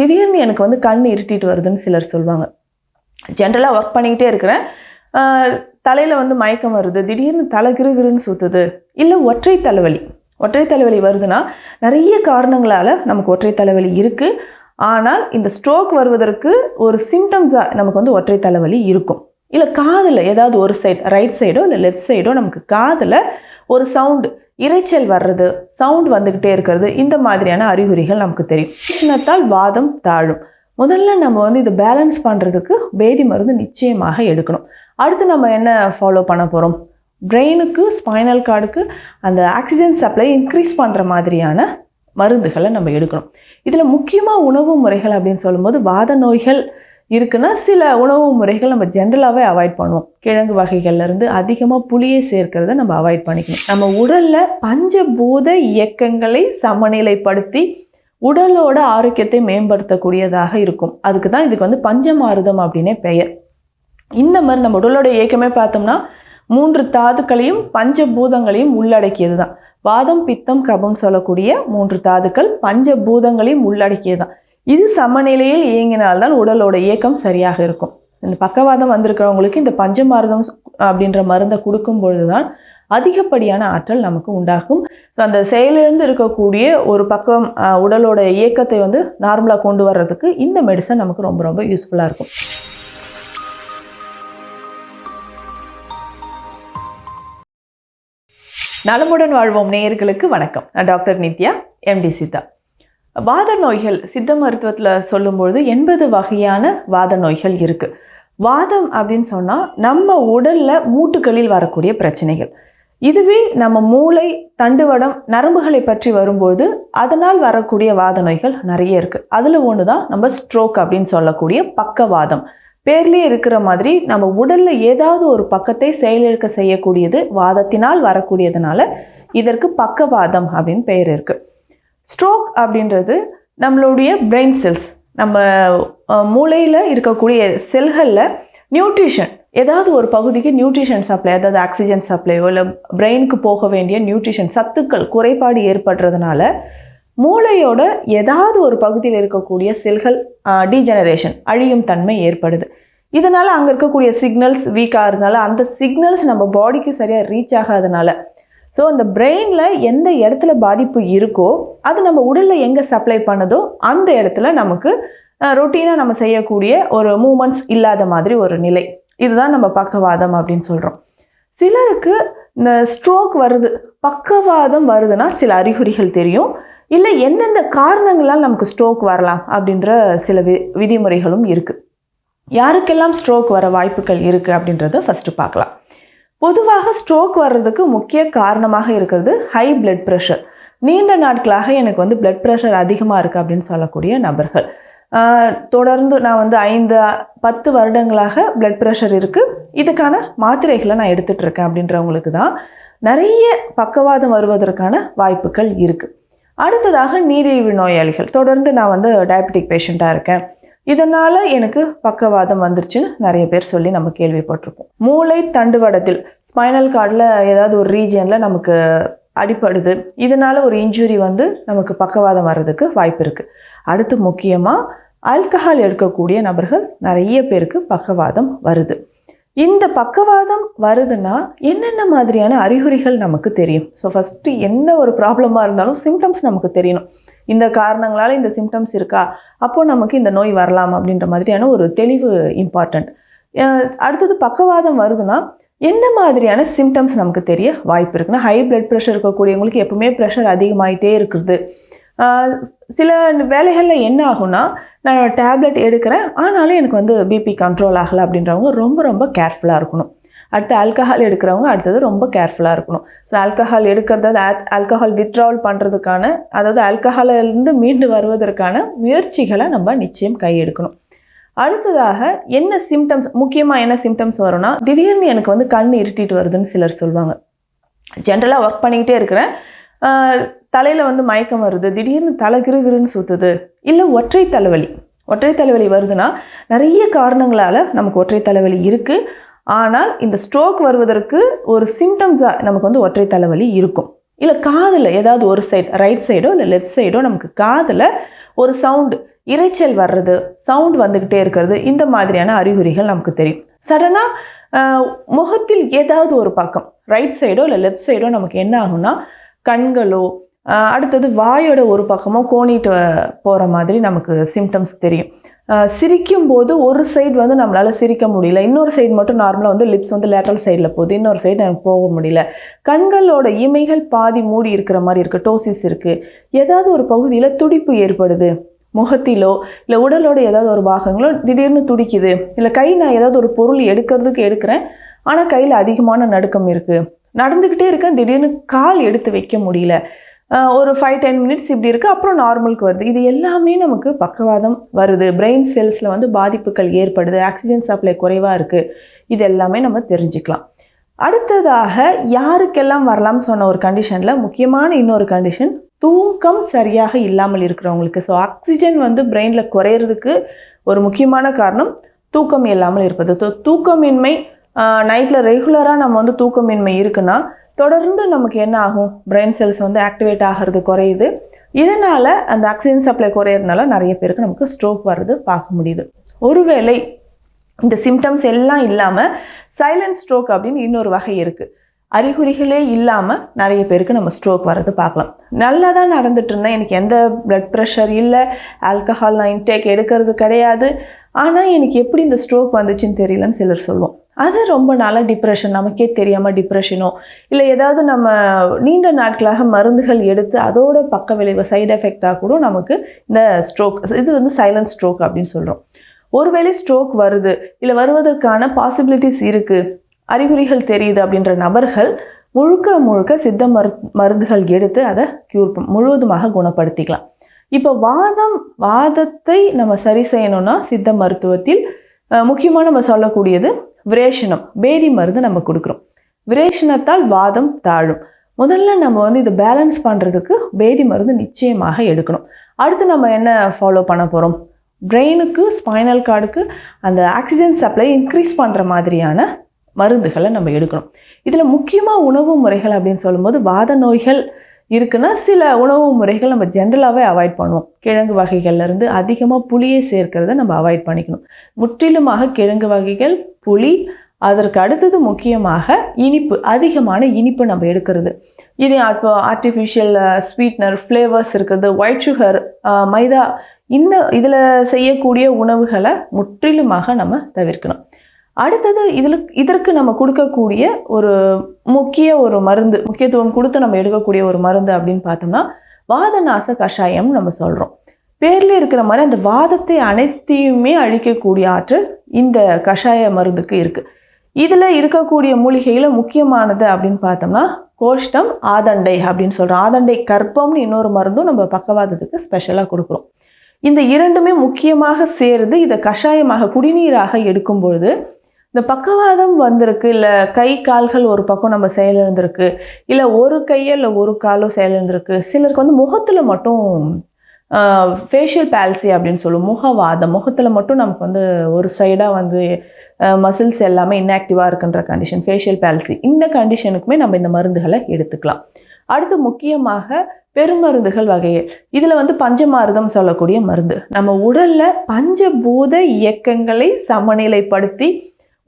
திடீர்னு எனக்கு வந்து கண் இருட்டிட்டு வருதுன்னு சிலர் சொல்லுவாங்க ஜென்ரலாக ஒர்க் பண்ணிக்கிட்டே இருக்கிறேன். தலையில் வந்து மயக்கம் வருது. திடீர்னு தலை கிருகிருன்னு சுற்றுது இல்லை ஒற்றை தலைவலி. ஒற்றை தலைவலி வருதுன்னா நிறைய காரணங்களால் நமக்கு ஒற்றை தலைவலி இருக்குது ஆனால் இந்த ஸ்ட்ரோக் வருவதற்கு ஒரு சிம்டம்ஸாக நமக்கு வந்து ஒற்றை தலைவலி இருக்கும். இல்லை காதில் ஏதாவது ஒரு சைடு ரைட் சைடோ இல்லை லெஃப்ட் சைடோ நமக்கு காதில் ஒரு சவுண்டு இரைச்சல் வர்றது சவுண்ட் வந்துக்கிட்டே இருக்கிறது இந்த மாதிரியான அறிகுறிகள் நமக்கு தெரியும். சின்னத்தால் வாதம் தாழும். முதல்ல நம்ம வந்து இதை பேலன்ஸ் பண்ணுறதுக்கு வேதி மருந்து நிச்சயமாக எடுக்கணும். அடுத்து நம்ம என்ன ஃபாலோ பண்ண போகிறோம் பிரெயினுக்கு ஸ்பைனல் கார்டுக்கு அந்த ஆக்சிஜன் சப்ளை இன்க்ரீஸ் பண்ணுற மாதிரியான மருந்துகளை நம்ம எடுக்கணும். இதில் முக்கியமாக உணவு முறைகள் அப்படின்னு சொல்லும்போது வாத நோய்கள் இருக்குன்னா சில உணவு முறைகள் நம்ம ஜென்ரலாகவே அவாய்ட் பண்ணுவோம். கிழங்கு வகைகள்லேருந்து அதிகமாக புளியை சேர்க்கிறத நம்ம அவாய்ட் பண்ணிக்கணும். நம்ம உடலில் பஞ்சபூத இயக்கங்களை சமநிலைப்படுத்தி உடலோட ஆரோக்கியத்தை மேம்படுத்தக்கூடியதாக இருக்கும். அதுக்கு தான் இதுக்கு வந்து பஞ்சமாருதம் அப்படின்னே பெயர். இந்த மாதிரி நம்ம உடலோட இயக்கமே பார்த்தோம்னா மூன்று தாதுக்களையும் பஞ்சபூதங்களையும் உள்ளடக்கியது தான் வாதம் பித்தம் கபம் சொல்லக்கூடிய மூன்று தாதுக்கள் பஞ்சபூதங்களையும் உள்ளடக்கியது தான் இது சமநிலையில் இயங்கினால்தான் உடலோட இயக்கம் சரியாக இருக்கும். இந்த பக்கவாதம் வந்திருக்கிறவங்களுக்கு இந்த பஞ்சமார்தம் அப்படின்ற மருந்தை கொடுக்கும் பொழுது தான் அதிகப்படியான ஆற்றல் நமக்கு உண்டாகும். ஸோ அந்த செயலிழந்து இருக்கக்கூடிய ஒரு பக்கம் உடலோட இயக்கத்தை வந்து நார்மலாக கொண்டு வர்றதுக்கு இந்த மெடிசன் நமக்கு ரொம்ப ரொம்ப யூஸ்ஃபுல்லாக இருக்கும். நலமுடன் வாழ்வோம் நேயர்களுக்கு வணக்கம். நான் டாக்டர் நித்யா எம்டி சீதா. வாத நோய்கள் சித்த மருத்துவத்தில் சொல்லும்பொழுது எண்பது வகையான வாத நோய்கள் இருக்குது வாதம் அப்படின்னு சொன்னால் நம்ம உடலில் மூட்டுகளில் வரக்கூடிய பிரச்சனைகள். இதுவே நம்ம மூளை தண்டுவடம் நரம்புகளை பற்றி வரும்போது அதனால் வரக்கூடிய வாத நோய்கள் நிறைய இருக்குது அதில் ஒன்று தான் நம்ம ஸ்ட்ரோக் அப்படின்னு சொல்லக்கூடிய பக்கவாதம். பேர்லேயே இருக்கிற மாதிரி நம்ம உடலில் ஏதாவது ஒரு பக்கத்தை செயலிழக்க செய்யக்கூடியது வாதத்தினால் வரக்கூடியதுனால இதற்கு பக்கவாதம் அப்படின்னு பெயர் இருக்குது ஸ்ட்ரோக் அப்படின்றது நம்மளுடைய பிரெயின் செல்ஸ் நம்ம மூளையில் இருக்கக்கூடிய செல்களில் நியூட்ரிஷன் ஏதாவது ஒரு பகுதிக்கு நியூட்ரிஷன் சப்ளை அதாவது ஆக்சிஜன் சப்ளையோ இல்லை பிரெயினுக்கு போக வேண்டிய நியூட்ரிஷன் சத்துக்கள் குறைபாடு ஏற்படுறதுனால மூளையோட ஏதாவது ஒரு பகுதியில் இருக்கக்கூடிய செல்கள் டீஜெனரேஷன் அழியும் தன்மை ஏற்படுது. இதனால் அங்கே இருக்கக்கூடிய சிக்னல்ஸ் வீக்காக இருந்தனால அந்த சிக்னல்ஸ் நம்ம பாடிக்கு சரியாக ரீச் ஆகாதனால ஸோ அந்த பிரெயினில் எந்த இடத்துல பாதிப்பு இருக்கோ அது நம்ம உடலில் எங்கே சப்ளை பண்ணுதோ அந்த இடத்துல நமக்கு ரொட்டீனாக நம்ம செய்யக்கூடிய ஒரு மூமெண்ட்ஸ் இல்லாத மாதிரி ஒரு நிலை. இதுதான் நம்ம பக்கவாதம் அப்படின்னு சொல்கிறோம் சிலருக்கு இந்த ஸ்ட்ரோக் வருது பக்கவாதம் வருதுன்னா சில அறிகுறிகள் தெரியும். இல்லை எந்தெந்த காரணங்களால் நமக்கு ஸ்ட்ரோக் வரலாம் அப்படின்ற சில வி விதிமுறைகளும் இருக்குது யாருக்கெல்லாம் ஸ்ட்ரோக் வர வாய்ப்புகள் இருக்குது அப்படின்றத ஃபஸ்ட்டு பார்க்கலாம். பொதுவாக ஸ்ட்ரோக் வர்றதுக்கு முக்கிய காரணமாக இருக்கிறது ஹை பிளட் ப்ரெஷர் நீண்ட நாட்களாக எனக்கு வந்து பிளட் ப்ரெஷர் அதிகமாக இருக்குது அப்படின்னு சொல்லக்கூடிய நபர்கள். தொடர்ந்து நான் வந்து ஐந்து பத்து வருடங்களாக பிளட் ப்ரெஷர் இருக்குது இதுக்கான மாத்திரைகளை நான் எடுத்துகிட்டு இருக்கேன் அப்படின்றவங்களுக்கு தான் நிறைய பக்கவாதம் வருவதற்கான வாய்ப்புகள் இருக்குது அடுத்ததாக நீரிழிவு நோயாளிகள். தொடர்ந்து நான் வந்து டயபெட்டிக் பேஷண்ட்டாக இருக்கேன். இதனால் எனக்கு பக்கவாதம் வந்துருச்சுன்னு நிறைய பேர் சொல்லி நம்ம கேள்விப்பட்டிருப்போம். மூளை தண்டுவடத்தில் ஸ்பைனல் கார்டில் ஏதாவது ஒரு ரீஜியனில் நமக்கு அடிப்படுது இதனால் ஒரு இன்ஜுரி வந்து நமக்கு பக்கவாதம் வர்றதுக்கு வாய்ப்பு இருக்குது அடுத்து முக்கியமாக ஆல்கஹால் எடுக்கக்கூடிய நபர்கள் நிறைய பேருக்கு பக்கவாதம் வருது. இந்த பக்கவாதம் வருதுன்னா என்னென்ன மாதிரியான அறிகுறிகள் நமக்கு தெரியும்? ஸோ ஃபஸ்ட்டு என்ன ஒரு ப்ராப்ளமாக இருந்தாலும் சிம்டம்ஸ் நமக்கு தெரியணும். இந்த காரணங்களால் இந்த சிம்டம்ஸ் இருக்கா? அப்போ நமக்கு இந்த நோய் வரலாம் அப்படின்ற மாதிரியான ஒரு தெளிவு இம்பார்ட்டண்ட் அடுத்தது பக்கவாதம் வருதுன்னா என்ன மாதிரியான சிம்டம்ஸ் நமக்கு தெரிய வாய்ப்பு இருக்குன்னா ஹை பிளட் ப்ரெஷர் இருக்கக்கூடியவங்களுக்கு எப்பவுமே ப்ரெஷர் அதிகமாகிட்டே இருக்குது. சில வேலைகளில் என்ன ஆகும்னா நான் டேப்லெட் எடுக்கிறேன் ஆனாலும் எனக்கு வந்து பிபி கண்ட்ரோல் ஆகலை அப்படின்றவங்க ரொம்ப ரொம்ப கேர்ஃபுல்லாக இருக்கணும். அடுத்து ஆல்கஹால் எடுக்கிறவங்க அடுத்தது ரொம்ப கேர்ஃபுல்லாக இருக்கணும். ஸோ ஆல்கஹால் எடுக்கிறது ஆல்கஹால் வித்ட்ராவல் பண்ணுறதுக்கான அதாவது ஆல்கஹாலிருந்து மீண்டு வருவதற்கான முயற்சிகளை நம்ம நிச்சயம் கையெடுக்கணும். அடுத்ததாக என்ன சிம்டம்ஸ் முக்கியமாக என்ன சிம்டம்ஸ் வரும்னா திடீர்னு எனக்கு வந்து கண் இருட்டிட்டு வருதுன்னு சிலர் சொல்லுவாங்க ஜென்ரலாக ஒர்க் பண்ணிக்கிட்டே இருக்கிறேன். தலையில் வந்து மயக்கம் வருது திடீர்னு தலை கிருகிருன்னு சுற்றுது இல்லை ஒற்றை தலைவலி. ஒற்றை தலைவலி வருதுன்னா நிறைய காரணங்களால் நமக்கு ஒற்றை தலைவலி இருக்குது ஆனால் இந்த ஸ்ட்ரோக் வருவதற்கு ஒரு சிம்டம்ஸாக நமக்கு வந்து ஒற்றை தலைவலி இருக்கும். இல்லை காதில் ஏதாவது ஒரு சைடு ரைட் சைடோ இல்லை லெஃப்ட் சைடோ நமக்கு காதில் ஒரு சவுண்டு இரைச்சல் வர்றது சவுண்ட் வந்துக்கிட்டே இருக்கிறது இந்த மாதிரியான அறிகுறிகள் நமக்கு தெரியும். சடனாக முகத்தில் ஏதாவது ஒரு பக்கம் ரைட் சைடோ இல்லை லெஃப்ட் சைடோ நமக்கு என்ன ஆகும்னா கண்களோ அடுத்தது வாயோட ஒரு பக்கமோ கோணிட்டு போகிற மாதிரி நமக்கு சிம்டம்ஸ் தெரியும். சிரிக்கும் போது ஒரு சைடு வந்து நம்மளால் சிரிக்க முடியல. இன்னொரு சைடு மட்டும் நார்மலாக வந்து லிப்ஸ் வந்து லேட்டரல் சைடில் போகுது. இன்னொரு சைடு எனக்கு போக முடியல. கண்களோட இமைகள் பாதி மூடி இருக்கிற மாதிரி இருக்குது டோசிஸ் இருக்குது ஏதாவது ஒரு பகுதியில் துடிப்பு ஏற்படுது. முகத்திலோ இல்லை உடலோட ஏதாவது ஒரு பாகங்களோ திடீர்னு துடிக்குது. இல்லை கை நான் ஏதாவது ஒரு பொருள் எடுக்கிறதுக்கு எடுக்கிறேன். ஆனால் கையில் அதிகமான நடுக்கம் இருக்குது நடந்துக்கிட்டே இருக்கேன். திடீர்னு கால் எடுத்து வைக்க முடியல. ஒரு ஃபைவ் டென் மினிட்ஸ் இப்படி இருக்குது அப்புறம் நார்மலுக்கு வருது. இது எல்லாமே நமக்கு பக்கவாதம் வருது. பிரெயின் செல்ஸில் வந்து பாதிப்புகள் ஏற்படுது. ஆக்சிஜன் சப்ளை குறைவாக இருக்குது இது எல்லாமே நம்ம தெரிஞ்சுக்கலாம். அடுத்ததாக யாருக்கெல்லாம் வரலாம்னு சொன்ன ஒரு கண்டிஷனில் முக்கியமான இன்னொரு கண்டிஷன் தூக்கம் சரியாக இல்லாமல் இருக்கிறவங்களுக்கு. ஸோ ஆக்சிஜன் வந்து பிரெயினில் குறையிறதுக்கு ஒரு முக்கியமான காரணம் தூக்கம் இல்லாமல் இருப்பது. ஸோ தூக்கமின்மை நைட்டில் ரெகுலராக நம்ம வந்து தூக்கமின்மை இருக்குன்னா தொடர்ந்து நமக்கு என்ன ஆகும்? பிரெயின் செல்ஸ் வந்து ஆக்டிவேட் ஆகிறது குறையுது. இதனால் அந்த ஆக்சிஜன் சப்ளை குறையிறதுனால நிறைய பேருக்கு நமக்கு ஸ்ட்ரோக் வர்றது பார்க்க முடியுது. ஒருவேளை இந்த சிம்டம்ஸ் எல்லாம் இல்லாமல் சைலண்ட் ஸ்ட்ரோக் அப்படின்னு இன்னொரு வகை இருக்குது அறிகுறிகளே இல்லாமல் நிறைய பேருக்கு நம்ம ஸ்ட்ரோக் வர்றது பார்க்கலாம். நல்லா தான் நடந்துட்டு இருந்தேன். எனக்கு எந்த பிளட் ப்ரெஷர் இல்லை. ஆல்கஹால் நான் இன்டேக் எடுக்கிறது கிடையாது. ஆனால் எனக்கு எப்படி இந்த ஸ்ட்ரோக் வந்துச்சுன்னு தெரியலன்னு சிலர் சொல்லுவோம் அது ரொம்ப நாளாக டிப்ரெஷன் நமக்கே தெரியாமல் டிப்ரெஷனோ இல்லை ஏதாவது நம்ம நீண்ட நாட்களாக மருந்துகள் எடுத்து அதோட பக்க விளைவு சைடு எஃபெக்டாக கூட நமக்கு இந்த ஸ்ட்ரோக் இது வந்து சைலண்ட் ஸ்ட்ரோக் அப்படின்னு சொல்கிறோம் ஒருவேளை ஸ்ட்ரோக் வருது இல்லை வருவதற்கான பாசிபிலிட்டிஸ் இருக்குது அறிகுறிகள் தெரியுது அப்படின்ற நபர்கள் முழுக்க முழுக்க சித்த மரு மருந்துகள் எடுத்து அதை க்யூர் முழுவதுமாக குணப்படுத்திக்கலாம். இப்போ வாதம் வாதத்தை நம்ம சரி செய்யணும்னா சித்த மருத்துவத்தில் முக்கியமாக நம்ம சொல்லக்கூடியது விரேஷனம் பேதி மருந்து நம்ம கொடுக்குறோம். விரேஷனத்தால் வாதம் தாழும். முதல்ல நம்ம வந்து இதை பேலன்ஸ் பண்ணுறதுக்கு பேதி மருந்து நிச்சயமாக எடுக்கணும். அடுத்து நம்ம என்ன ஃபாலோ பண்ண போகிறோம் பிரெயினுக்கு ஸ்பைனல் கார்டுக்கு அந்த ஆக்சிஜன் சப்ளை இன்க்ரீஸ் பண்ணுற மாதிரியான மருந்துகளை நம்ம எடுக்கணும். இதில் முக்கியமாக உணவு முறைகள் அப்படின்னு சொல்லும்போது வாத நோய்கள் இருக்குன்னா சில உணவு முறைகள் நம்ம ஜென்ரலாகவே அவாய்ட் பண்ணுவோம். கிழங்கு வகைகள்லேருந்து அதிகமாக புளியை சேர்க்கிறத நம்ம அவாய்ட் பண்ணிக்கணும். முற்றிலுமாக கிழங்கு வகைகள் புளி அதற்கு அடுத்தது முக்கியமாக இனிப்பு அதிகமான இனிப்பு நம்ம எடுக்கிறது. இது இப்போ ஆர்டிஃபிஷியல் ஸ்வீட்னர் ஃப்ளேவர்ஸ் இருக்கிறது ஒயிட் சுகர் மைதா இந்த இதில் செய்யக்கூடிய உணவுகளை முற்றிலுமாக நம்ம தவிர்க்கணும். அடுத்தது இதில் இதற்கு நம்ம கொடுக்கக்கூடிய ஒரு முக்கிய ஒரு மருந்து முக்கியத்துவம் கொடுத்து நம்ம எடுக்கக்கூடிய ஒரு மருந்து அப்படின்னு பார்த்தோம்னா வாதநாச கஷாயம் நம்ம சொல்கிறோம் பேரில் இருக்கிற மாதிரி அந்த வாதத்தை அனைத்தையுமே அழிக்கக்கூடிய ஆற்றல் இந்த கஷாய மருந்துக்கு இருக்குது இதில் இருக்கக்கூடிய மூலிகையில் முக்கியமானது அப்படின்னு பார்த்தோம்னா கோஷ்டம் ஆதண்டை அப்படின்னு சொல்கிறோம் ஆதண்டை கற்பம்னு இன்னொரு மருந்தும் நம்ம பக்கவாதத்துக்கு ஸ்பெஷலாக கொடுக்குறோம். இந்த இரண்டுமே முக்கியமாக சேர்ந்து இதை கஷாயமாக குடிநீராக எடுக்கும் பொழுது இந்த பக்கவாதம் வந்திருக்கு இல்லை கை கால்கள் ஒரு பக்கம் நம்ம செயலிழந்திருக்கு இல்லை ஒரு கையோ இல்லை ஒரு காலோ செயலிழந்திருக்கு. சிலருக்கு வந்து முகத்தில் மட்டும் ஃபேஷியல் பேல்சி அப்படின்னு சொல்லுவோம் முகவாதம். முகத்தில் மட்டும் நமக்கு வந்து ஒரு சைடாக வந்து மசில்ஸ் எல்லாமே இன்ஆக்டிவாக இருக்குன்ற கண்டிஷன் ஃபேஷியல் பேல்சி இந்த கண்டிஷனுக்குமே நம்ம இந்த மருந்துகளை எடுத்துக்கலாம். அடுத்து முக்கியமாக பெருமருந்துகள் வகைகள் இதில் வந்து பஞ்சமாருதம் சொல்லக்கூடிய மருந்து. நம்ம உடலில் பஞ்சபூத இயக்கங்களை சமநிலைப்படுத்தி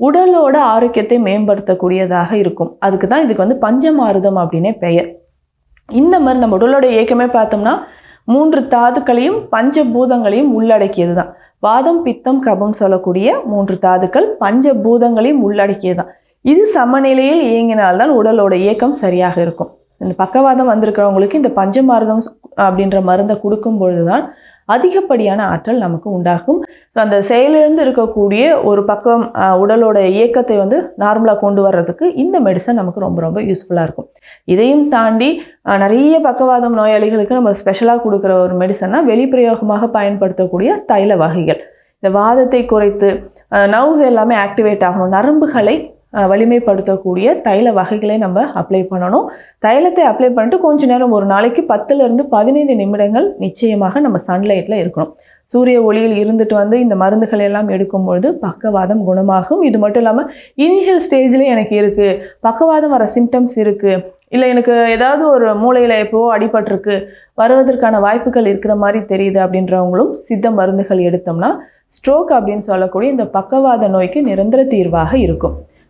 உடலோட ஆரோக்கியத்தை மேம்படுத்தக்கூடியதாக இருக்கும். அதுக்கு தான் இதுக்கு வந்து பஞ்சமாருதம் அப்படின்னே பெயர். இந்த மாதிரி நம்ம உடலோட இயக்கமே பார்த்தோம்னா மூன்று தாதுக்களையும் பஞ்சபூதங்களையும் உள்ளடக்கியது தான் வாதம் பித்தம் கபம் சொல்லக்கூடிய மூன்று தாதுக்கள் பஞ்சபூதங்களையும் உள்ளடக்கியது தான் இது சமநிலையில் இயங்கினால்தான் உடலோட இயக்கம் சரியாக இருக்கும். இந்த பக்கவாதம் வந்திருக்கிறவங்களுக்கு இந்த பஞ்சமாரதம் அப்படின்ற மருந்தை கொடுக்கும் பொழுது தான் அதிகப்படியான ஆற்றல் நமக்கு உண்டாகும். ஸோ அந்த செயலிழந்து இருக்கக்கூடிய ஒரு பக்கம் உடலோட இயக்கத்தை வந்து நார்மலாக கொண்டு வர்றதுக்கு இந்த மெடிசன் நமக்கு ரொம்ப ரொம்ப யூஸ்ஃபுல்லாக இருக்கும். இதையும் தாண்டி நிறைய பக்கவாதம் நோயாளிகளுக்கு நம்ம ஸ்பெஷலாக கொடுக்குற ஒரு மெடிசன்னா வெளிப்பிரயோகமாக பயன்படுத்தக்கூடிய தைல வகைகள் இந்த வாதத்தை குறைத்து நர்வ்ஸ் எல்லாமே ஆக்டிவேட் ஆகணும். நரம்புகளை வலிமைப்படுத்தக்கூடிய தைல வகைகளை நம்ம அப்ளை பண்ணணும். தைலத்தை அப்ளை பண்ணிட்டு கொஞ்ச நேரம் ஒரு நாளைக்கு பத்துலேருந்து பதினைந்து நிமிடங்கள் நிச்சயமாக நம்ம சன்லைட்டில் இருக்கணும். சூரிய ஒளியில் இருந்துட்டு வந்து இந்த மருந்துகள் எல்லாம் எடுக்கும்பொழுது பக்கவாதம் குணமாகும். இது மட்டும் இல்லாமல் இனிஷியல் ஸ்டேஜில் எனக்கு இருக்குது பக்கவாதம் வர சிம்டம்ஸ் இருக்குது இல்லை எனக்கு ஏதாவது ஒரு மூளையில் எப்போவோ அடிபட்டிருக்கு. வருவதற்கான வாய்ப்புகள் இருக்கிற மாதிரி தெரியுது அப்படின்றவங்களும் சித்த மருந்துகள் எடுத்தோம்னா ஸ்ட்ரோக் அப்படின்னு சொல்லக்கூடிய இந்த பக்கவாத நோய்க்கு நிரந்தர தீர்வாக இருக்கும்.